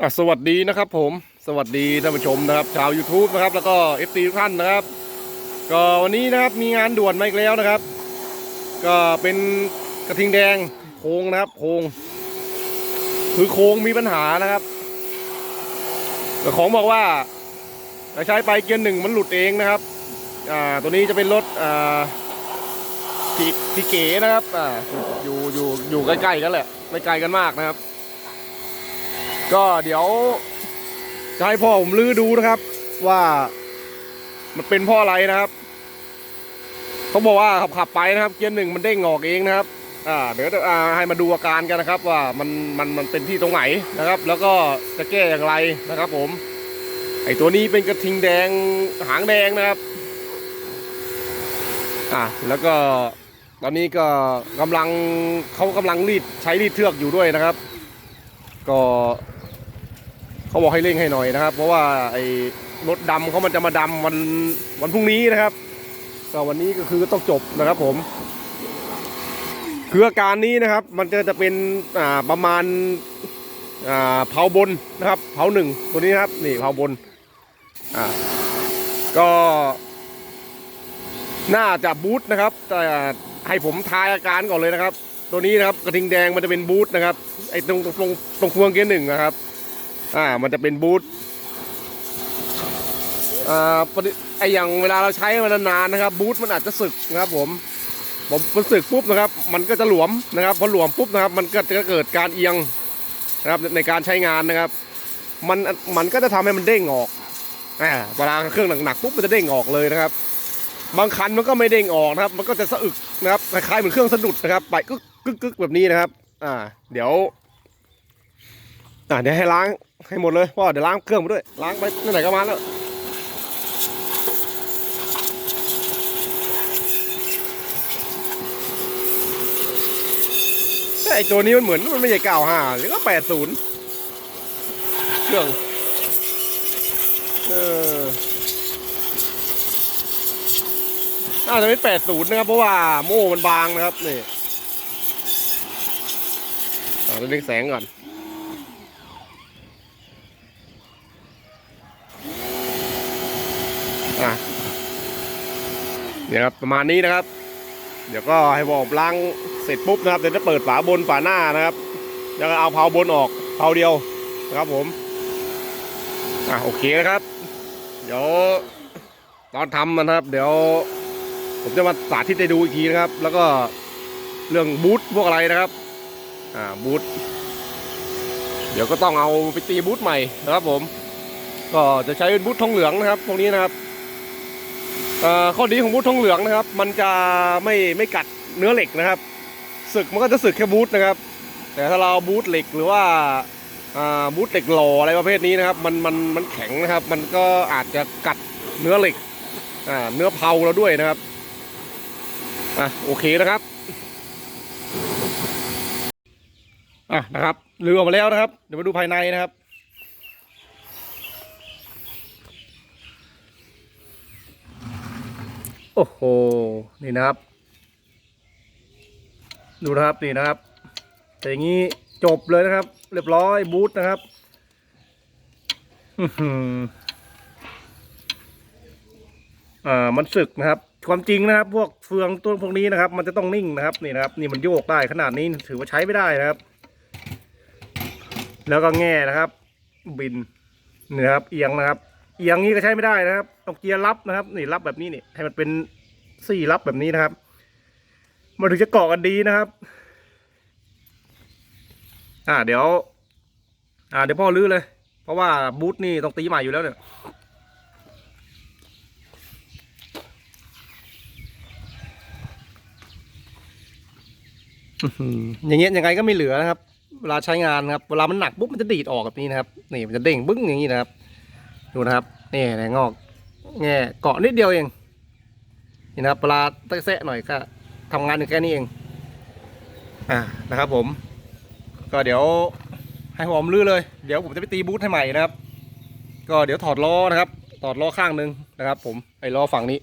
อะสวัสดีนะครับผมสวัสดีท่านผู้ชมนะครับ ชาว YouTube นะครับ แล้วก็เอฟซีทุกท่านนะครับ ก็วันนี้นะครับมีงานด่วนมาอีกแล้วนะครับ ก็เป็นกระทิงแดงโค้งนะครับโค้งคือโค้งมีปัญหานะครับแต่ของบอกว่าใช้ไปเกียร์หนึ่งมันหลุดเองนะครับอ่าตัวนี้จะเป็นรถอ่าพี่พี่เก๋นะครับอ่าอยู่อยู่อยู่ใกล้ๆกันแหละไม่ไกลกันมากนะครับ ก็เดี๋ยวจะให้พ่อผมลื้อดูนะครับ ว่ามันเป็นพ่ออะไรนะครับเขาบอกว่าขับขับไปนะครับ เกียร์หนึ่งมันเด้งออกเองนะครับ อ่า เดี๋ยวอ่าให้มาดูอาการกันนะครับ ว่ามันมันมันเป็นที่ตรงไหนนะครับ แล้วก็จะแก้อย่างไรนะครับ ผม ไอตัวนี้เป็นกระทิงแดงหางแดงนะครับ อ่าแล้วก็ตอนนี้ก็กำลังเขากำลังรีดใช้รีดเทือกอยู่ด้วยนะครับ ก็ เขาบอกให้เร่งให้หน่อยนะครับ เพราะว่าไอ้รถดำเขามันจะมาดำวันวันพรุ่งนี้นะครับก็วันนี้ก็คือต้องจบนะครับผม คืออาการนี้นะครับ มันจะจะเป็นอ่าประมาณอ่าเผาบนนะครับ เผาหนึ่งตัวนี้ครับนี่เผาบนอ่าก็น่าจะบูทนะครับ แต่ให้ผมทายอาการก่อนเลยนะครับ ตัวนี้นะครับกระทิงแดงมันจะเป็นบูทนะครับไอ้ตรงตรงตรงตรงพวงเกียร์หนึ่งนะครับ อ่ามันจะเป็นบูทอ่าปฏิไอ้อย่างเวลาเราใช้มันนานๆนะครับ บูทมันอาจจะสึกนะครับ ผมผมมันสึกปุ๊บนะครับ มันก็จะหลวมนะครับพอหลวมปุ๊บนะครับ มันก็จะเกิดการเอียงนะครับในการใช้งานนะครับ มันมันก็จะทำให้มันเด้งออกอ่าเวลาเครื่องหนักๆปุ๊บมันจะเด้งออกเลยนะครับ บางคันมันก็ไม่เด้งออกนะครับ มันก็จะสะอึกนะครับคล้ายๆเหมือนเครื่องสะดุดนะครับ ไปกึกกึกกึกแบบนี้นะครับ อ่า เดี๋ยว อ่าเดี๋ยวให้ล้างให้หมดเลยพ่อเดี๋ยวล้างเครื่องมาด้วย ล้างไปนั่นไหนก็มาแล้วไอตัวนี้มันเหมือนมันไม่ใช่เก้าห้าหรือก็แปดศูนย์เครื่องเออน่าจะเป็นแปดศูนย์นะครับ เพราะว่าโม่มันบางนะครับนี่อ่าเร่งแสงก่อน เนี่ยครับประมาณนี้นะครับ เดี๋ยวก็ให้วอลล้างเสร็จปุ๊บนะครับเดี๋ยวจะเปิดฝาบนฝาหน้านะครับ แล้วก็เอาเพาบนออกเพาเดียวนะครับผมอะโอเคนะครับ เดี๋ยวตอนทำนะครับ เดี๋ยว ผมจะมาสาธิตให้ดูอีกทีนะครับ แล้วก็เรื่องบูทพวกอะไรนะครับ อ่าบูทเดี๋ยวก็ต้องเอาไปตีบูทใหม่นะครับผม ก็จะใช้เป็นบูททองเหลืองนะครับพวกนี้นะครับ ข้อดีของบูททองเหลืองนะครับ มันจะไม่ไม่กัดเนื้อเหล็กนะครับสึกมันก็จะสึกแค่บูทนะครับ แต่ถ้าเราบูทเหล็กหรือว่าบูทเหล็กหล่ออะไรประเภทนี้นะครับ มันมันมันแข็งนะครับ มันก็อาจจะกัดเนื้อเหล็กเนื้อเผาเราด้วยนะครับอะโอเคนะครับอะนะครับลืมออกมาแล้วนะครับ เดี๋ยวมาดูภายในนะครับ โอ้โห นี่นะครับ ดูนะครับนี่นะครับ แต่อย่างนี้จบเลยนะครับ เรียบร้อยบูทนะครับอืมอ่ามันสึกนะครับ ความจริงนะครับ พวกเฟืองตัวพวกนี้นะครับ มันจะต้องนิ่งนะครับนี่นะครับ นี่มันโยกได้ขนาดนี้ถือว่าใช้ไม่ได้นะครับ แล้วก็แง่นะครับ บินนี่นะครับเอียงนะครับ เอียงนี้ก็ใช้ไม่ได้นะครับต้องเกียร์รับนะครับ นี่รับแบบนี้นี่ให้มันเป็นสี่รับแบบนี้นะครับมันถึงจะเกาะกันดีนะครับ อ่าเดี๋ยว อ่าเดี๋ยวพ่อลื้อเลย เพราะว่าบูธนี่ต้องตีใหม่อยู่แล้วเนี่ยอื้อหืออย่างเงี้ยยังไงก็ไม่เหลือนะครับ เวลาใช้งานครับ เวลามันหนักปุ๊บมันจะดีดออกแบบนี้นะครับ นี่มันจะเด้งบึ้งอย่างนี้นะครับ ดูนะครับ นี่แหงอกแง่เกาะนิดเดียวเองนี่นะครับเวลาตะแซะหน่อยก็ทำงานอยู่แค่นี้เอง อ่านะครับผม ก็เดี๋ยวให้ผมลื้อเลย เดี๋ยวผมจะไปตีบูทให้ใหม่นะครับ ก็เดี๋ยวถอดล้อนะครับ ถอดล้อข้างหนึงนะครับ ผมไอ้ล้อฝั่งนี้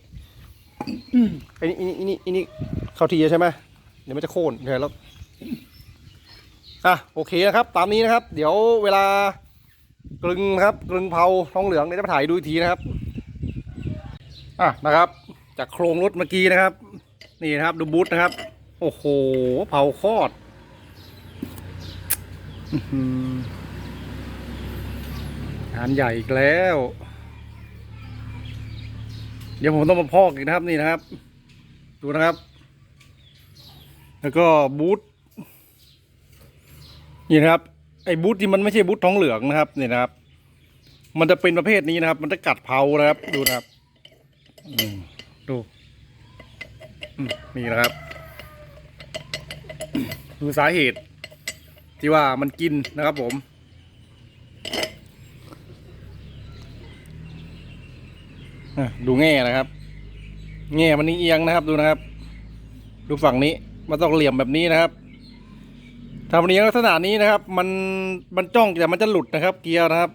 ไอ้นี่อ้นี่ไอ้นี่ไอ้นี่เข้าทีใช่ไหมเดี๋ยวมันจะโค่นใช่แล้วอะโอเคนะครับ ตามนี้นะครับ เดี๋ยวเวลา กลึงครับกลึงเผาทองเหลืองเดี๋ยวจะมาถ่ายดูอีกทีนะครับอะนะครับ จากโครงรถเมื่อกี้นะครับ นี่นะครับดูบูธนะครับ โอ้โหเผาคอดงานใหญ่อีกแล้ว เดี๋ยวผมต้องมาพอกอีกนะครับนี่นะครับ ดูนะครับ แล้วก็บูธนี่นะครับ ไอ้บูธที่มันไม่ใช่บูธทองเหลืองนะครับเนี่ยนะครับ มันจะเป็นประเภทนี้นะครับ มันจะกัดเผานะครับ ดูนะครับดูนี่นะครับ คือสาเหตุ ที่ว่ามันกินนะครับผมดูแง่นะครับ แง่มันเอียงนะครับดูนะครับ ดูฝั่งนี้มันต้องเหลี่ยมแบบนี้นะครับ ถ้ามันเอียงลักษณะนี้นะครับ มันมันจ้องแต่มันจะหลุดนะครับ เกียร์นะครับ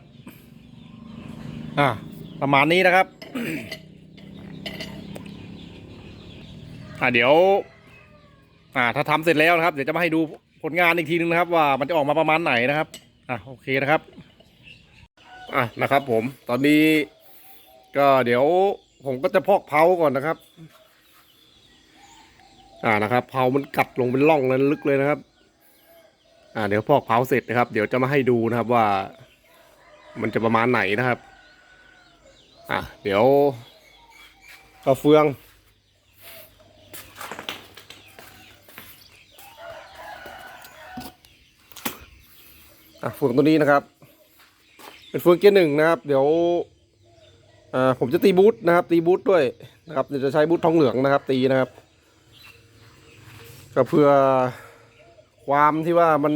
อ่าประมาณนี้นะครับ อ่าเดี๋ยว อ่า ถ้าทำเสร็จแล้วนะครับ เดี๋ยวจะมาให้ดูผลงานอีกทีนึงนะครับ ว่ามันจะออกมาประมาณไหนนะครับ อะโอเคนะครับ อะนะครับ ผม ตอนนี้ก็เดี๋ยวผมก็จะพอกเผาก่อนนะครับ อ่านะครับเผามันกัดลงเป็นร่องเลยลึกเลยนะครับ อ่าเดี๋ยวพอกเผาเสร็จนะครับ เดี๋ยวจะมาให้ดูนะครับว่า มันจะประมาณไหนนะครับ อะเดี๋ยวก็เฟืองอะเฟืองตัวนี้นะครับ เป็นเฟืองเกียร์หนึ่งนะครับ เดี๋ยวอ่าผมจะตีบูทนะครับ ตีบูทด้วยนะครับเดี๋ยวจะใช้บูททองเหลืองนะครับ ตีนะครับก็เพื่อ ความที่ว่ามัน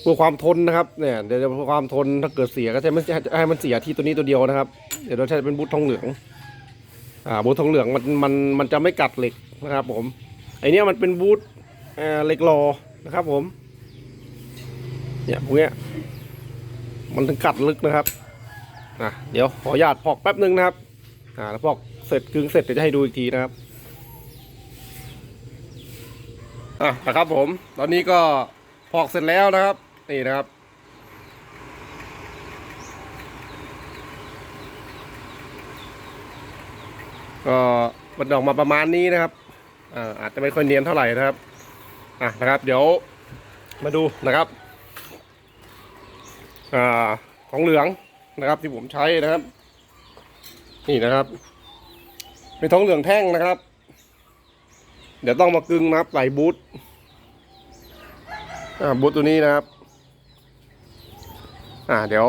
เพื่อความทนนะครับเนี่ยเดี๋ยวจะเพื่อความทนถ้าเกิดเสียก็จะไม่ให้มันเสียที่ตัวนี้ตัวเดียวนะครับ เดี๋ยวเราใช้เป็นบูททองเหลือง อ่าบูททองเหลืองมันมันมันจะไม่กัดเหล็กนะครับ ผมไอเนี้ยมันเป็นบูทเอ่อเหล็กรอนะครับ ผม เนี่ยพวกเนี้ยมันถึงกัดลึกนะครับอะเดี๋ยวขออนุญาตพอกแป๊บนึงนะครับอ่าแล้วพอกเสร็จกึ่งเสร็จเดี๋ยวจะให้ดูอีกทีนะครับ อะนะครับผม ตอนนี้ก็พอกเสร็จแล้วนะครับ นี่นะครับ ก็มันออกมาประมาณนี้นะครับอ่าอาจจะไม่ค่อยเนียนเท่าไหร่นะครับอะนะครับ เดี๋ยวมาดูนะครับอ่าของเหลืองนะครับที่ผมใช้นะครับ นี่นะครับ เป็นทองเหลืองแท่งนะครับ เดี๋ยวต้องมากึงนะครับใส่บูทอ่าบูทตัวนี้นะครับ อ่า เดี๋ยว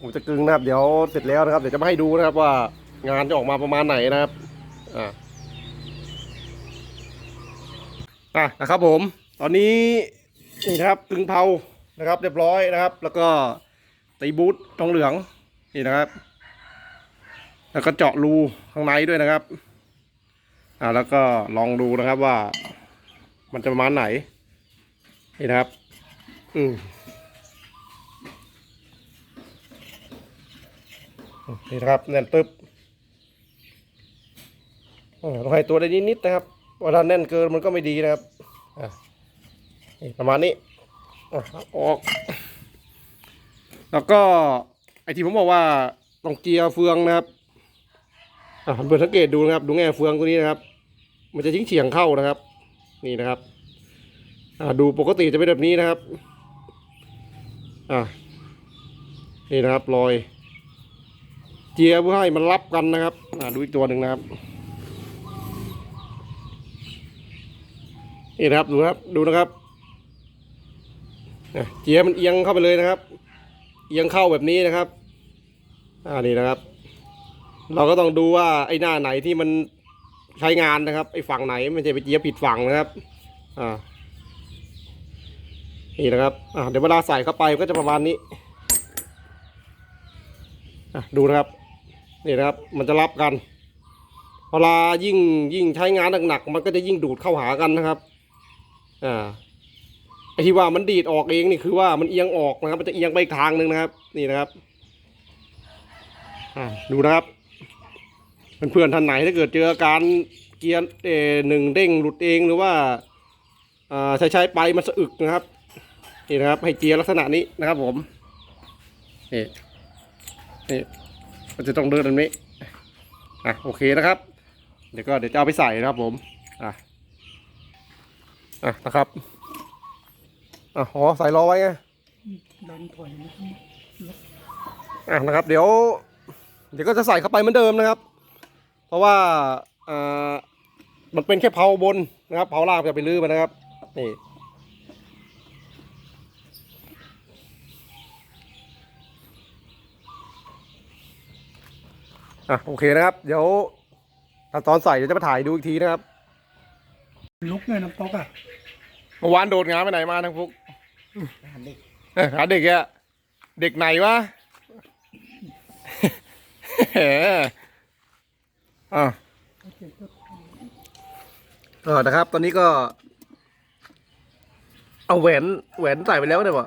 ผมจะกึงนะครับ เดี๋ยวเสร็จแล้วนะครับ เดี๋ยวจะมาให้ดูนะครับว่างานจะออกมาประมาณไหนนะครับ อ่าอะนะครับผม ตอนนี้นี่นะครับกึงเผานะครับ เรียบร้อยนะครับ แล้วก็ตีบูททองเหลืองนี่นะครับ แล้วก็เจาะรูข้างในด้วยนะครับ อ่าแล้วก็ลองดูนะครับว่า มันจะประมาณไหนนี่นะครับ อืมนี่นะครับแน่นปึ๊บออต้องให้ตัวได้นิดๆนะครับเวลาแน่นเกินมันก็ไม่ดีนะครับอะนี่ประมาณนี้อ่ออก แล้วก็ไอที่ผมบอกว่าต้องเกียร์เฟืองนะครับอะเปิดสังเกตดูนะครับ ดูแง่เฟืองตัวนี้นะครับ มันจะทิ้งเฉียงเข้านะครับ นี่นะครับอ่าดูปกติจะเป็นแบบนี้นะครับอ่านี่นะครับรอยเจียเพื่อให้มันรับกันนะครับอ่าดูอีกตัวหนึ่งนะครับนี่นะครับดูครับดูนะครับอะเจียมันเอียงเข้าไปเลยนะครับ เอียงเข้าแบบนี้นะครับอ่านี่นะครับ เราก็ต้องดูว่าไอ้หน้าไหนที่มัน ใช้งานนะครับไอ้ฝั่งไหนมันจะไปเจียบผิดฝั่งนะครับ อ่านี่นะครับอ่าเดี๋ยวเวลาใส่เข้าไปก็จะประมาณนี้อะดูนะครับ นี่นะครับ มันจะรับกันเวลายิ่งยิ่งใช้งานหนักๆมันก็จะยิ่งดูดเข้าหากันนะครับ อ่าไอ้ที่ว่ามันดีดออกเองนี่คือว่ามันเอียงออกนะครับ มันจะเอียงไปทางหนึ่งนะครับ นี่นะครับ อ่าดูนะครับ เพื่อนๆท่านไหนถ้าเกิดเจออาการเกียร์เออหนึ่งเด้งหลุดเองหรือว่าอ่าใช้ใช้ๆไปมันสะอึกนะครับนี่นะครับ ให้เจียร์ลักษณะนี้นะครับ ผมนี่นี่มันจะต้องเดินแบบนี้อะโอเคนะครับ เดี๋ยวก็เดี๋ยวจะเอาไปใส่นะครับ ผมอะอะนะครับอะอ๋อใส่รอไว้ไงดันถอยนะครับอะนะครับ เดี๋ยว เดี๋ยวก็จะใส่เข้าไปเหมือนเดิมนะครับ เพราะว่าอ่ามันเป็นแค่เผาบนนะครับเผาล่างจะไปลื้อมันนะครับนี่อะโอเคนะครับ เดี๋ยวตอนใส่เดี๋ยวจะมาถ่ายดูอีกทีนะครับลุกเลยน้ำตกอะเมื่อวานโดดงานไปไหนมาทั้งฟุกหันดิเอ้ยหาเด็กอะเด็กไหนวะแหมอะ เออนะครับ ตอนนี้ก็ เอาแหวนแหวนใส่ไปแล้วเนี่ยวะ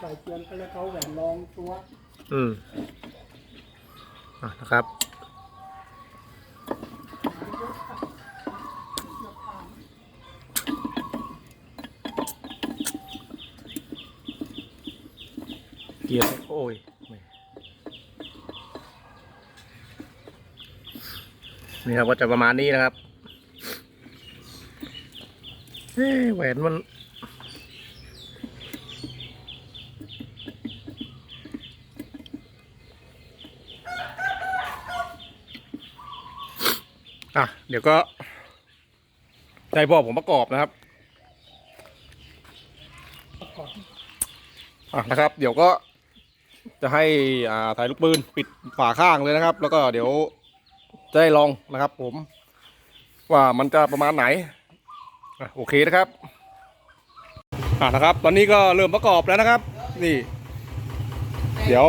ใส่เกียนไปแล้วเขาแหวนรองตัว อืมอะนะครับเกียร์โอ้ยไม่ นี่ครับก็จะประมาณนี้นะครับเอ้แหวนมัน อะ เดี๋ยวก็ใจพ่อผมประกอบนะครับประกอบอะนะครับ เดี๋ยวก็จะให้อ่าถ่ายลูกปืน ปิดฝาข้างเลยนะครับ แล้วก็เดี๋ยว จะได้ลองนะครับ ผม ว่ามันจะประมาณไหนโอเคนะครับอะนะครับ ตอนนี้ก็เริ่มประกอบแล้วนะครับ นี่ เดี๋ยว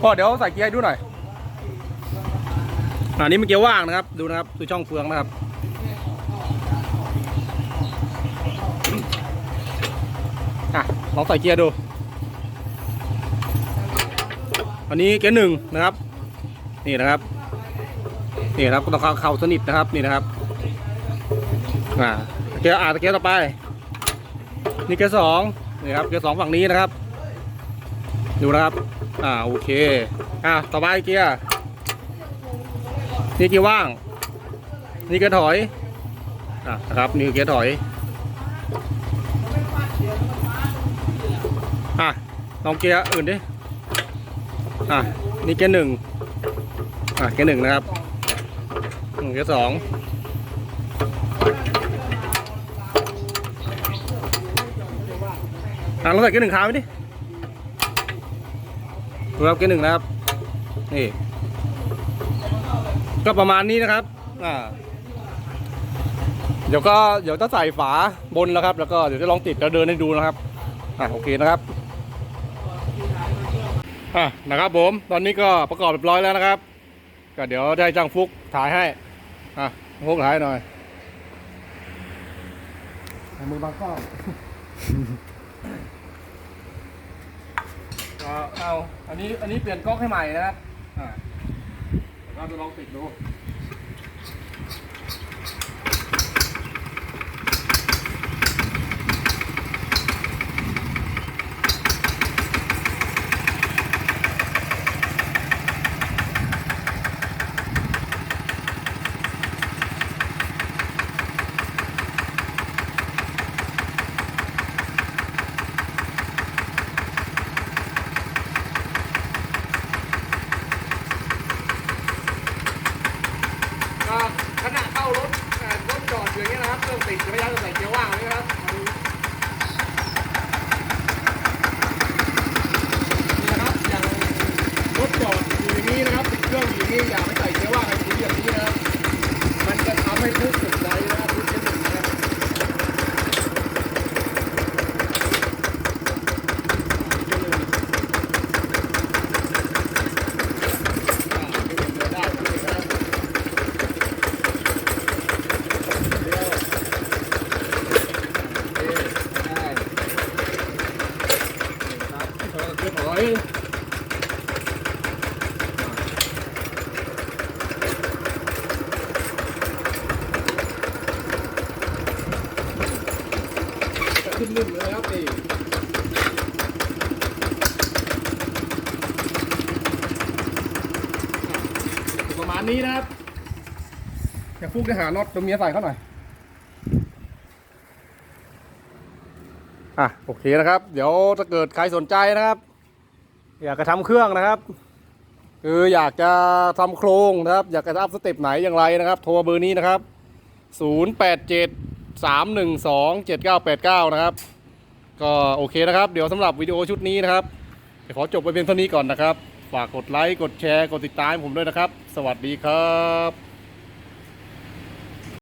พ่อเดี๋ยวใส่เกียร์ให้ดูหน่อยอันนี้มันเกียร์ว่างนะครับ ดูนะครับดูช่องเฟืองนะครับอะลองใส่เกียร์ดู อันนี้เกียร์หนึ่งนะครับ นี่นะครับ นี่ครับต้องเข้าสนิทนะครับนี่นะครับอ่าเกียร์อ่าตะเกียร์ต่อไป นี่เกียร์สองนี่ครับเกียร์สองฝั่งนี้นะครับ ดูนะครับอ่าโอเคอ่าต่อไปเกียร์นี่เกียร์ว่าง นี่เกียร์ถอยอะนะครับนี่เกียร์ถอยอะลองเกียร์อื่นดิอะนี่เกียร์หนึ่งอะเกียร์หนึ่งนะครับ อืมเกียร์สองอะเราใส่เกียร์หนึ่งคาไว้ดิดูครับเกียร์หนึ่งนะครับ นี่ ก็ประมาณนี้นะครับ อ่า เดี๋ยวก็เดี๋ยวจะใส่ฝาบนแล้วครับ แล้วก็เดี๋ยวจะลองติดแล้วเดินให้ดูนะครับ อะโอเคนะครับ อะนะครับผม ตอนนี้ก็ประกอบเรียบร้อยแล้วนะครับ ก็เดี๋ยวได้จ้างฟุกถ่ายให้ อะฟุกถ่ายหน่อยเอามือบางกล้องก็เอา อันนี้ อันนี้เปลี่ยนก๊อกให้ใหม่นะครับอ่าเดี๋ยวเราจะลองติดดู ก็ขณะเข้ารถเอ่อรถจอดอยู่อย่างเงี้ยนะครับเครื่องติดระยะจะใส่เกียร์ว่างเลยนะครับนี่นะครับอย่างรถจอดอยู่อย่างนี้นะครับติดเครื่องอยู่อย่างนี้อย่าไม่ใส่เกียร์ว่างให้ดีอย่างนี้นะครับมันจะทำให้พุกติดใจนะครับพุกจะติดนะครับอ่าไม่เป็นไรได้ครับ นนิ่มๆเลยครับนี่ประมาณนี้นะครับอยากพูดได้หาน็อตตัวเมียใส่เขาหน่อย อะ โอเคนะครับ เดี๋ยวถ้าเกิดใครสนใจนะครับ อยากจะทำเครื่องนะครับ คืออยากจะทำโครงนะครับ อยากจะอัพสเต็ปไหนอย่างไรนะครับ โทรเบอร์นี้นะครับ 087 312 7989 นะครับ ก็โอเคนะครับ เดี๋ยวสำหรับวิดีโอชุดนี้นะครับขอจบไปเพียงเท่านี้ก่อนนะครับ ฝากกดไลค์ กดแชร์ กดติดตามผมด้วยนะครับ สวัสดีครับ